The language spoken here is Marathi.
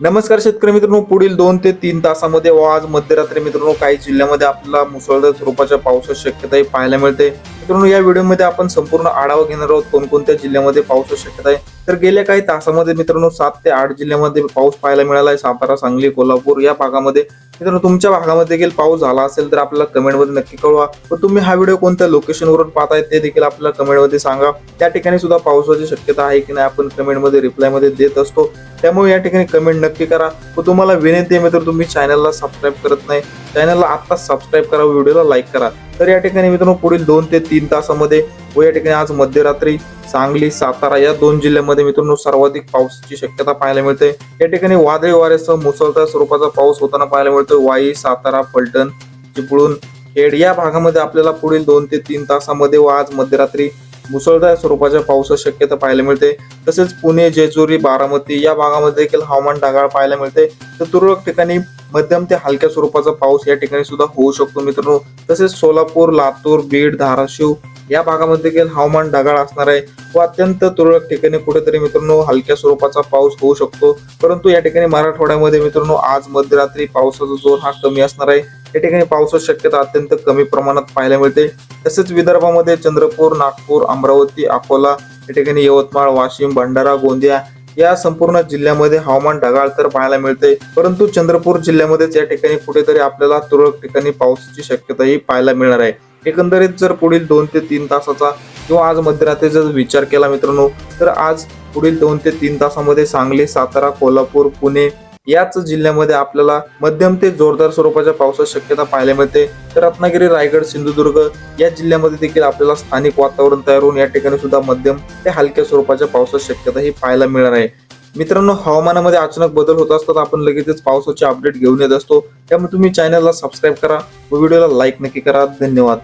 नमस्कार शेतकरी मित्रांनो पुढील दोन ते तीन तासामध्ये व आज मध्यरात्री मित्रांनो काही जिल्ह्यामध्ये आपल्याला मुसळधार स्वरूपाच्या पावसाची शक्यताही पाहायला मिळते. मित्रांनो या व्हिडिओमध्ये आपण संपूर्ण आढावा घेणार आहोत. कोणकोणत्या जिल्ह्यामध्ये पावसाची शक्यता आहे? तर गेल्या काही तासामध्ये मित्रांनो सात ते आठ जिल्ह्यामध्ये पाऊस पाहायला मिळाला आहे. सातारा सांगली कोल्हापूर या भागामध्ये. मित्रांनो तुमच्या भागामध्ये देखील पाऊस झाला असेल तर आपल्याला कमेंटमध्ये नक्की कळवा. व तुम्ही हा व्हिडिओ कोणत्या लोकेशनवरून पाहताय ते देखील आपल्याला कमेंटमध्ये सांगा. त्या ठिकाणी सुद्धा पावसाची शक्यता आहे की नाही आपण कमेंटमध्ये रिप्लायमध्ये देत असतो. त्यामुळे या ठिकाणी कमेंट नक्की करा. व तुम्हाला विनंती आहे मित्र तुम्ही चॅनलला सबस्क्राईब करत नाही. चॅनलला आत्ताच सबस्क्राईब करा व्हिडिओला लाईक करा. तर या ठिकाणी मित्रांनो पुढील दोन ते तीन तासामध्ये व या ठिकाणी आज मध्यरात्री सांगली सातारा या दोन जिल्ह्यामध्ये मित्रांनो सर्वाधिक पावसाची शक्यता पाहायला मिळते. या ठिकाणी वादळी वाऱ्यासह मुसळधार स्वरूपाचा पाऊस होताना पाहायला मिळतो. वाई सातारा फलटण चिपळूण खेड या भागामध्ये आपल्याला पुढील दोन ते तीन तासामध्ये व आज मध्यरात्री मुसळधार स्वरूपाच्या पावसाची शक्यता पाहायला मिळते. तसेच पुणे जेजुरी बारामती या भागामध्ये देखील हवामान ढगाळ पाहायला मिळते. तर तुरळक ठिकाणी मध्यम ते हलक्या स्वरूपाचा पाऊस या ठिकाणी सुद्धा होऊ शकतो मित्रांनो. तसेच सोलापूर लातूर बीड धाराशिव या भागामध्ये देखील हवामान ढगाळ असणार आहे व अत्यंत तुरळक ठिकाणी कुठेतरी मित्रांनो हलक्या स्वरूपाचा पाऊस होऊ शकतो. परंतु या ठिकाणी मराठवाड्यामध्ये मित्रांनो आज मध्यरात्री पावसाचा जोर हा कमी असणार आहे. या ठिकाणी पावसाची शक्यता अत्यंत कमी प्रमाणात पाहायला मिळते. तसेच विदर्भामध्ये चंद्रपूर नागपूर अमरावती अकोला या ठिकाणी यवतमाळ वाशिम भंडारा गोंदिया या संपूर्ण जिल्ह्यामध्ये हवामान ढगाळ तर पाहायला मिळते परंतु चंद्रपूर जिल्ह्यामध्येच या ठिकाणी कुठेतरी आपल्याला तुरळक ठिकाणी पावसाची शक्यताही पाहायला मिळणार आहे. एकंदरीत जर पुढील दोन ते तीन तासाचा किंवा आज मध्यरात्री जर विचार केला मित्रांनो तर आज पुढील दोन ते तीन तासामध्ये सांगली सातारा कोल्हापूर पुणे याच जिल्ह्यामध्ये आपल्याला मध्यम ते जोरदार स्वरूपाच्या पावसाची शक्यता पाहायला मिळते. तर रत्नागिरी रायगड सिंधुदुर्ग या जिल्ह्यामध्ये देखील आपल्याला स्थानिक वातावरण तयार होऊन या ठिकाणी सुद्धा मध्यम ते हलक्या स्वरूपाच्या पावसाची शक्यता ही पाहायला मिळणार आहे. मित्रांनो हवामानामध्ये अचानक बदल होत असतात आपण लगेचच पावसाचे अपडेट घेऊन येत असतो. त्यामुळे तुम्ही चॅनलला सबस्क्राईब करा व व्हिडिओला लाईक नक्की करा. धन्यवाद.